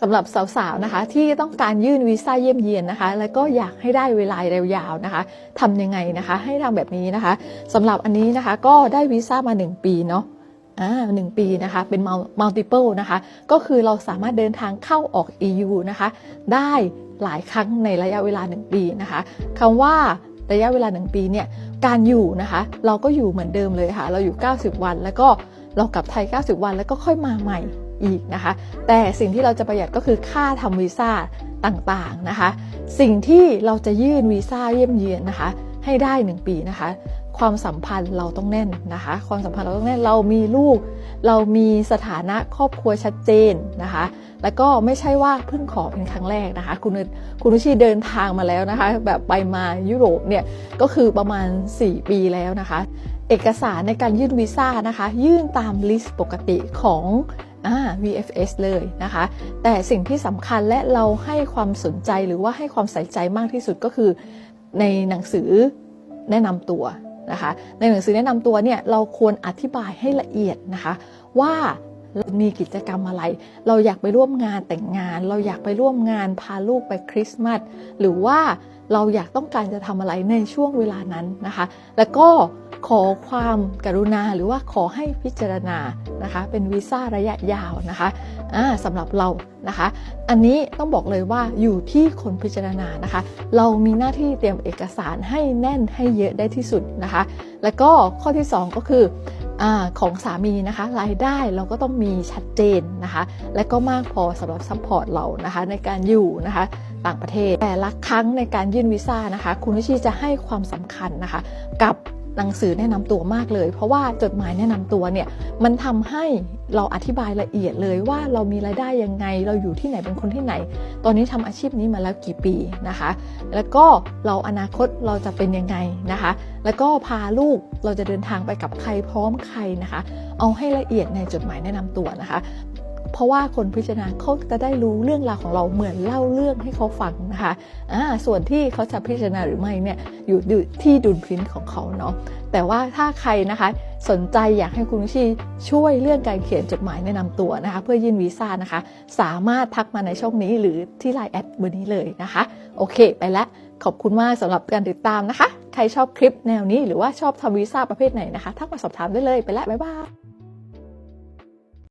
สำหรับสาวๆนะคะที่ต้องการยื่นวีซ่าเยี่ยมเยียนนะคะ แล้วก็อยากให้ได้เวลายาวๆนะคะทำยังไงนะคะ ให้ทำแบบนี้นะคะสำหรับอันนี้นะคะก็ได้วีซ่ามา 1 ปีเนาะอ่าหนึ่งปีนะคะเป็น multiple นะคะ ก็คือเราสามารถเดินทางเข้าออก EU นะคะ ได้หลายครั้งในระยะเวลา 1 ปีนะคะคำว่าระยะเวลา 1 ปีเนี่ยการอยู่นะคะ เราก็อยู่เหมือนเดิมเลยค่ะ เราอยู่ 90 วัน แล้วก็เรากลับไทย 90 วัน แล้วก็ค่อยมาใหม่ อีกนะคะ แต่สิ่งที่เราจะประหยัดก็คือค่าทำวีซ่าต่างๆนะคะ สิ่งที่เราจะยื่นวีซ่าเยี่ยมเยียนนะคะ ให้ได้ 1 ปีนะคะ ความสัมพันธ์เราต้องแน่นนะคะ ความสัมพันธ์เราต้องแน่นเรามีลูก เรามีสถานะครอบครัวชัดเจนนะคะ แล้วก็ไม่ใช่ว่าเพิ่งขอเป็นครั้งแรกนะคะ คุณคุณนุชีเดินทางมาแล้วนะคะ แบบไปมายุโรปเนี่ยก็คือประมาณ 4 ปีแล้วนะคะ เอกสารในการยื่นวีซ่านะคะ ยื่นตามลิสต์ปกติของอ่า VFS เลยนะคะ แต่สิ่งที่สำคัญและเราให้ความสนใจหรือว่าให้ความใส่ใจมากที่สุดก็คือ ในหนังสือแนะนำตัวนะคะ ในหนังสือแนะนำตัวเนี่ยเราควรอธิบายให้ละเอียดนะคะ ว่าเรามีกิจกรรมอะไร เราอยากไปร่วมงานแต่งงาน เราอยากไปร่วมงานพาลูกไปคริสต์มาสหรือว่า เราอยากต้องการจะทำอะไรในช่วงเวลานั้นนะคะ แล้วก็ขอความกรุณาหรือว่าขอให้พิจารณานะคะ เป็นวีซ่าระยะยาวนะคะสำหรับเรานะคะ อันนี้ต้องบอกเลยว่าอยู่ที่คนพิจารณานะคะ เรามีหน้าที่เตรียมเอกสารให้แน่นให้เยอะได้ที่สุดนะคะ แล้วก็ข้อที่ 2 ก็คืออของสามีนะคะรายได้เราก็ต้องมีชัดเจนนะคะ และก็มากพอสำหรับซัพพอร์ตเรานะคะในการอยู่นะคะ ต่างประเทศ แต่ละครั้งในการยื่นวีซ่านะคะ คุณวิชีจะให้ความสำคัญนะคะ กับหนังสือแนะนำตัวมากเลย เพราะว่าจดหมายแนะนำตัวเนี่ยมันทำให้เราอธิบายละเอียดเลยว่าเรามีรายได้ยังไง เราอยู่ที่ไหนเป็นคนที่ไหน ตอนนี้ทำอาชีพนี้มาแล้วกี่ปีนะคะ แล้วก็เราอนาคตเราจะเป็นยังไงนะคะ แล้วก็พาลูกเราจะเดินทางไปกับใครพร้อมใครนะคะ เอาให้ละเอียดในจดหมายแนะนำตัวนะคะ เพราะว่าคนพิจารณาเขาจะได้รู้เรื่องราวของเราเหมือนเล่าเรื่องให้เขาฟังนะคะอ่าส่วนที่เขาจะพิจารณาหรือไม่เนี่ยอยู่ที่ดุลพินิจของเขาเนาะแต่ว่าถ้าใครนะคะสนใจอยากให้คุณชีช่วยเรื่องการเขียนจดหมายแนะนำตัวนะคะ เพื่อยื่นวีซ่านะคะ สามารถทักมาในช่องนี้หรือที่ไลน์แอดเบอร์นี้เลยนะคะ โอเค ไปแล้วขอบคุณมากสำหรับการติดตามนะคะ ใครชอบคลิปแนวนี้หรือว่าชอบทำวีซ่าประเภทไหนนะคะ ทักมาสอบถามได้เลยไปแล้วบ๊ายบาย